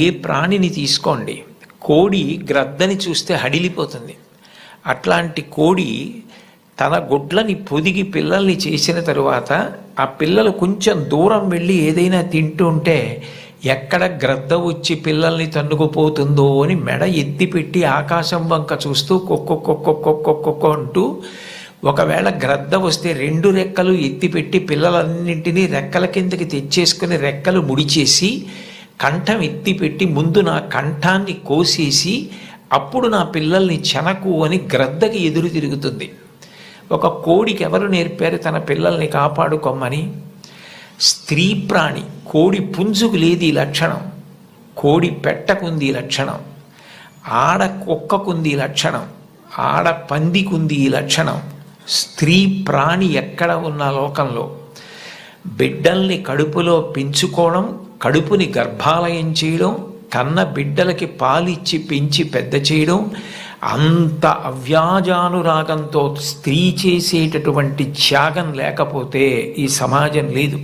ఏ ప్రాణిని తీసుకోండి కోడి గ్రద్దని చూస్తే హడిలిపోతుంది. అట్లాంటి కోడి తన గుడ్లని పొదిగి పిల్లల్ని చేసిన తరువాత ఆ పిల్లలు కొంచెం దూరం వెళ్ళి ఏదైనా తింటూ ఉంటే ఎక్కడ గ్రద్ద వచ్చి పిల్లల్ని తన్నుకుపోతుందో అని మెడ ఎత్తిపెట్టి ఆకాశం వంక చూస్తూ కొక్కొ అంటూ ఒకవేళ గ్రద్ద వస్తే రెండు రెక్కలు ఎత్తిపెట్టి పిల్లలన్నింటినీ రెక్కల కిందకి తెచ్చేసుకుని రెక్కలు ముడిచేసి కంఠం ఎత్తిపెట్టి ముందు నా కంఠాన్ని కోసేసి అప్పుడు నా పిల్లల్ని చెనకు అని గ్రద్దకి ఎదురు తిరుగుతుంది. ఒక కోడికి ఎవరు నేర్పారు తన పిల్లల్ని కాపాడుకోమని? స్త్రీ ప్రాణి కోడి పుంజుకు లేదు ఈ లక్షణం. కోడి పెట్టకుంది ఈ లక్షణం. ఆడ కుక్కకుంది ఈ లక్షణం. ఆడ పందికుంది ఈ లక్షణం. స్త్రీ ప్రాణి ఎక్కడ ఉన్న లోకంలో? బిడ్డల్ని కడుపులో పెంచుకోవడం కడుపుని గర్భాలయం చేయడం కన్న బిడ్డలకి పాలిచ్చి పెంచి పెద్ద చేయడం అంత అవ్యాజానురాగంతో స్త్రీ చేసేటటువంటి త్యాగం లేకపోతే ఈ సమాజం లేదు.